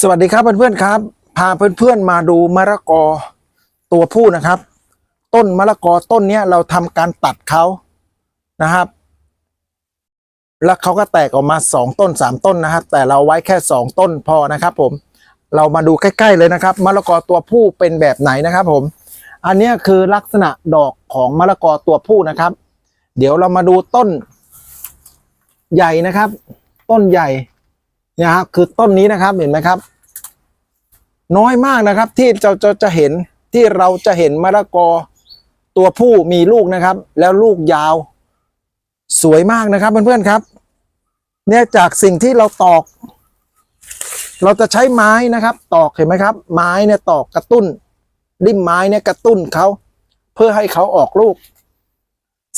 สวัสดีครับเพื่อนๆครับ พาเพื่อนๆมาดูมะละกอตัวผู้นะครับ ต้นมะละกอต้นเนี้ยเราทำการตัดเขานะครับ แล้วเขาก็แตกออกมาสองต้นสามต้นนะครับ แต่เราไว้แค่สองต้นพอนะครับผมเรามาดูใกล้ ๆเลยนะครับมะละกอตัวผู้เป็นแบบไหนนะครับผม อันนี้คือลักษณะดอกของมะละกอตัวผู้นะครับ เดี๋ยวเรามาดูต้นใหญ่นะครับ ต้นใหญ่ เนี่ยครับคือต้นนี้นะครับเห็นไหมครับ น้อยมากนะครับ ที่จะจะจะเห็นที่เราจะเห็นมะละกอตัวผู้มีลูกนะครับ แล้วลูกยาว สวยมากนะครับเพื่อนๆครับ เนี่ยจากสิ่งที่เราตอก เราจะใช้ไม้นะครับ ตอกเห็นไหมครับ ไม้เนี่ยตอกกระตุ้น ริมไม้เนี่ยกระตุ้นเขาเพื่อให้เขาออกลูก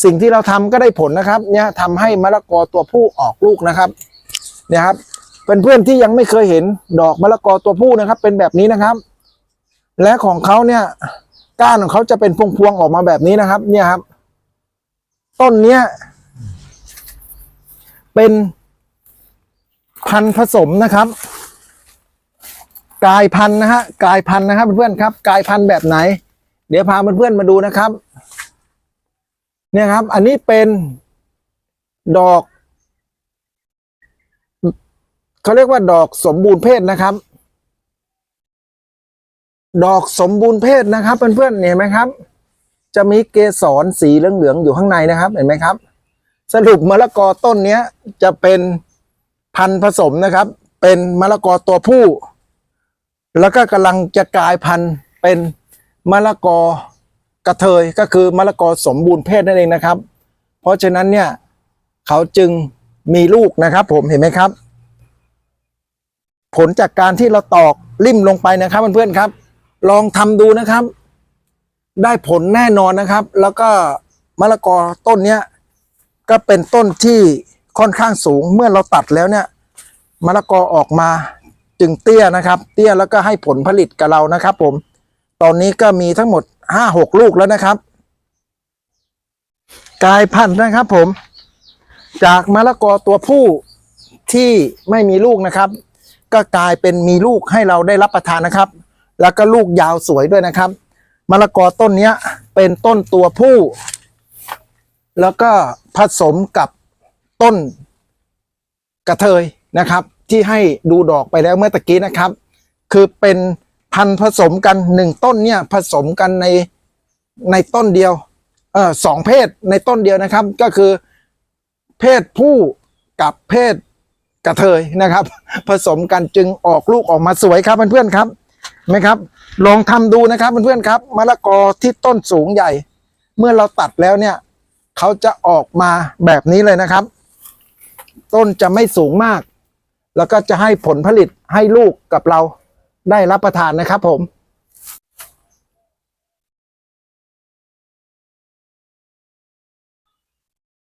สิ่งที่เราทำก็ได้ผลนะครับ เนี่ยทำให้มะละกอตัวผู้ออกลูกนะครับ เนี่ยครับ เป็นเพื่อนที่ยังไม่เคยเห็นดอกมะละกอตัวผู้นะครับ เป็นแบบนี้นะครับ และของเขาเนี่ยก้านของเขาจะเป็นพวงๆออกมาแบบนี้นะครับ เนี่ยครับ ต้นเนี้ยเป็นพันผสมนะครับกลายพันธุ์นะฮะกลายพันธุ์นะครับเพื่อนๆครับกลายพันธุ์แบบไหน เดี๋ยวพาเพื่อนๆมาดูนะครับ เนี่ยครับ อันนี้เป็นดอก เขาเรียกว่าดอกสมบูรณ์เพศนะครับ ดอกสมบูรณ์เพศนะครับเพื่อนๆเห็นไหมครับ จะมีเกสรสีเหลืองๆอยู่ข้างในนะครับ เห็นไหมครับ สรุปมะละกอต้นเนี้ยจะเป็นพันธุ์ผสมนะครับ เป็นมะละกอตัวผู้ แล้วก็กำลังจะกลายพันธุ์เป็นมะละกอกระเทยก็คือมะละกอสมบูรณ์เพศนั่นเองนะครับ เพราะฉะนั้นเนี่ยเขาจึงมีลูกนะครับ ผมเห็นไหมครับ ผลจากการที่เราตอกริ่มลงไปนะครับเพื่อนๆครับ ลองทำดูนะครับ ได้ผลแน่นอนนะครับ แล้วก็มะละกอต้นเนี้ยก็เป็นต้นที่ค่อนข้างสูงเมื่อเราตัดแล้วเนี่ยมะละกอออกมาจึงเตี้ยนะครับ เตี้ยแล้วก็ให้ผลผลิตกับเรานะครับ ผม ตอนนี้ก็มีทั้งหมดห้าหกลูกแล้วนะครับ กลายพันธุ์นะครับ ผม จากมะละกอตัวผู้ที่ไม่มีลูกนะครับ ก็กลายเป็นมีลูกให้เราได้รับประทานนะครับ แล้วก็ลูกยาวสวยด้วยนะครับมะละกอต้นนี้เป็นต้นตัวผู้ แล้วก็ผสมกับต้นกระเทยนะครับ ที่ให้ดูดอกไปแล้วเมื่อตะกี้นะครับ คือเป็นพันผสมกันหนึ่งต้นเนี่ยผสมกันในในต้นเดียวเออสองเพศในต้นเดียวนะครับ ก็คือ เพศผู้กับเพศ กระเทยนะครับ ผสมกันจึงออกลูกออกมาสวยครับเพื่อนๆครับไหมครับ ลองทำดูนะครับเพื่อนๆครับมะละกอที่ต้นสูงใหญ่ เมื่อเราตัดแล้วเนี่ยเขาจะออกมาแบบนี้เลยนะครับ ต้นจะไม่สูงมาก แล้วก็จะให้ผลผลิตให้ลูกกับเราได้รับประทานนะครับผม